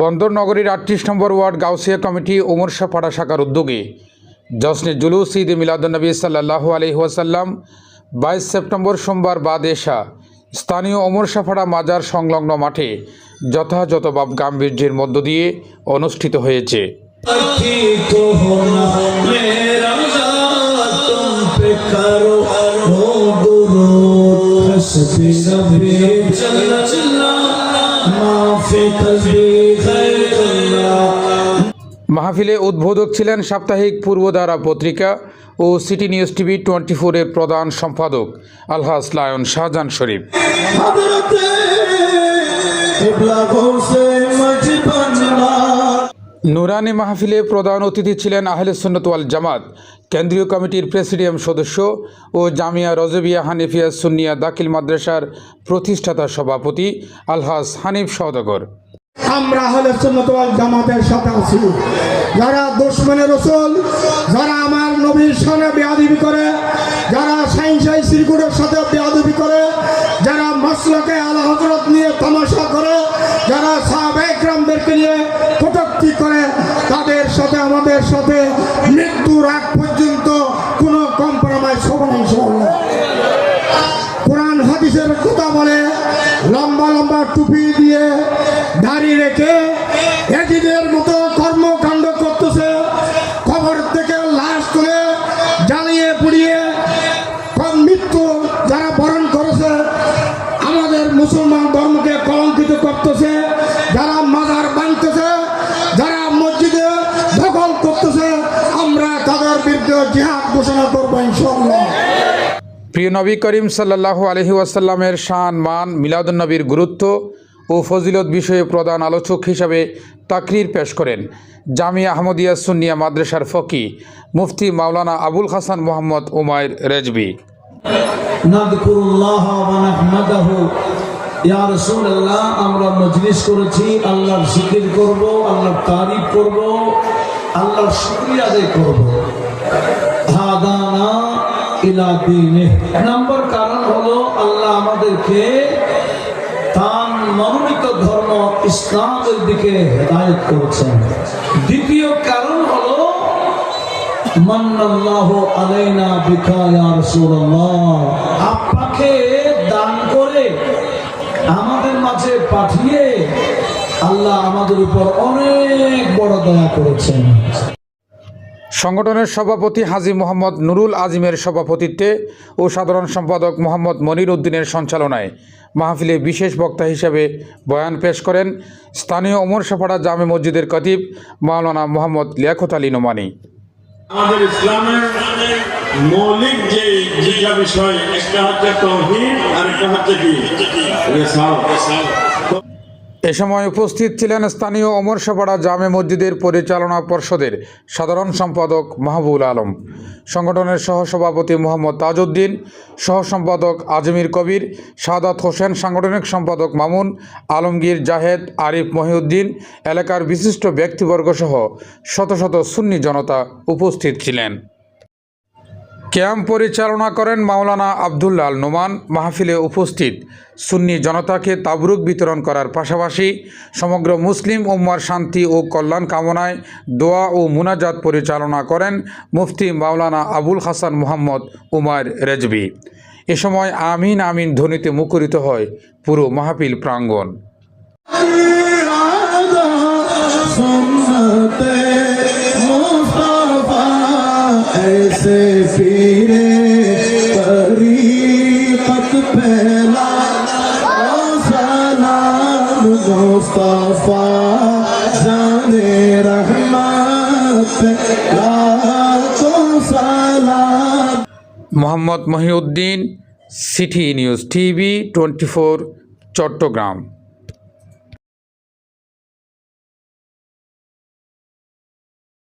বন্দর নগরীর আটত্রিশ নম্বর ওয়ার্ড গাউসিয়া কমিটি ওমরশাহ পাড়া শাখার উদ্যোগে জশ্নে জুলুস ঈদ মিলাদুলনবী সাল্লাহ আলহিহাসাল্লাম বাইশ সেপ্টেম্বর সোমবার বাদ এশা স্থানীয় ওমরশাফাড়া মাজার সংলগ্ন মাঠে যথাযথ বাপ গাম্ভীর্যের মধ্য দিয়ে অনুষ্ঠিত হয়েছে। মাহফিলে উদ্বোধক ছিলেন সাপ্তাহিক পূর্বধারা পত্রিকা ও সিটি নিউজ টিভি টোয়েন্টি ফোরের প্রধান সম্পাদক আলহাস লায়ন শাহজাহান শরীফ। নুরানি মাহফিলে প্রধান অতিথি ছিলেন আহলে সুন্নতওয়াল জামাত। কেন্দ্রীয় কমিটির প্রেসিডিয়াম সদস্য ও জামিয়া রজবিয়া হানিফিয়া সুন্নিয়া দাখিল মাদ্রাসার প্রতিষ্ঠাতা সভাপতি আলহাস হানিফ সওদাগর। আমরা হলে জামাতের সাথে আছি। যারা দুশ্মনের রসুল, যারা আমার নবীর সঙ্গে বেয়াদবি করে, যারা সাইন্সাই শ্রীগুড়ের সাথে বেয়াদবি করে, যারা মসলকে আলা আমাদের সাথে মৃত্যুর আগ পর্যন্ত কোনো কম্প্রোমাইজ হবে না কোরআন হাদিসের কথা বলে, লম্বা লম্বা টুপি দিয়ে দাড়ি রেখে এজিদের মতো কর্মকাণ্ড করতেছে, খবর থেকে লাশ তুলে জ্বালিয়ে পুড়িয়ে মৃত্যু যারা বরণ করেছে, আমাদের মুসলমান ধর্মকে কলঙ্কিত করতেছে, যারা মাজার জিহাদ ঘোষণা করব ইনশাল্লাহ প্রিয় নবী করিম সাল্লাহ আলহি ওয়াসাল্লামের শান মান মিলাদুন্নবীর গুরুত্ব ও ফজিলত বিষয়ে প্রধান আলোচক হিসাবে তাকরির পেশ করেন জামিয়া আহমদিয়া সুন্নিয়া মাদ্রাসার ফকি মুফতি মাওলানা আবুল হাসান মোহাম্মদ উমায়ের রেজবি। ইয়া রাসূলুল্লাহ আমরা মজলিস করেছি আল্লাহর জিকির করব আল্লাহর তারিফ করব আল্লাহর শুকরিয়া আদায় করব। আপনাকে দান করে আমাদের মাঝে পাঠিয়ে আল্লাহ আমাদের উপর অনেক বড় দয়া করেছেন। সংগঠনের সভাপতি হাজি মোহাম্মদ নুরুল আজিমের সভাপতিত্বে ও সাধারণ সম্পাদক মোহাম্মদ মনির উদ্দিনের সঞ্চালনায় মাহফিলে বিশেষ বক্তা হিসেবে বয়ান পেশ করেন স্থানীয় ওমর সাফাড়া জামে মসজিদের কতিব মাওলানা মোহাম্মদ লিয়াকত আলী নোমানি আমাদের ইসলামের মৌলিক যে বিষয়, একটা হচ্ছে আর একটা হচ্ছে কি। এ সময় উপস্থিত ছিলেন স্থানীয় ওমর সাপাড়া জামে মসজিদের পরিচালনা পর্ষদের সাধারণ সম্পাদক মাহবুল আলম, সংগঠনের সহসভাপতি মোহাম্মদ তাজউদ্দিন সহ সম্পাদক আজমির কবির, সাদাত হোসেন, সাংগঠনিক সম্পাদক মামুন, আলমগীর জাহেদ, আরিফ মহিউদ্দিন, এলাকার বিশিষ্ট ব্যক্তিবর্গসহ শত শত সুন্নি জনতা উপস্থিত ছিলেন। ক্যাম্প পরিচালনা করেন মাওলানা আবদুল্লাল নোমান মাহফিলে উপস্থিত। সুন্নি জনতাকে তাবরুক বিতরণ করার পাশাপাশি সমগ্র মুসলিম উম্মার শান্তি ও কল্যাণ কামনায় দোয়া ও মুনাজাত পরিচালনা করেন মুফতি মাওলানা আবুল হাসান মোহাম্মদ উমার রেজবি এ সময় আমিন আমিন ধ্বনিতে মুখরিত হয় পুরো মাহফিল প্রাঙ্গণ। ऐसे पीरे तरीकत पहला सलाम मुस्तफा जाने रहमत लाखो सलाम Mohammad Mohiuddin City News TV twenty four Chattogram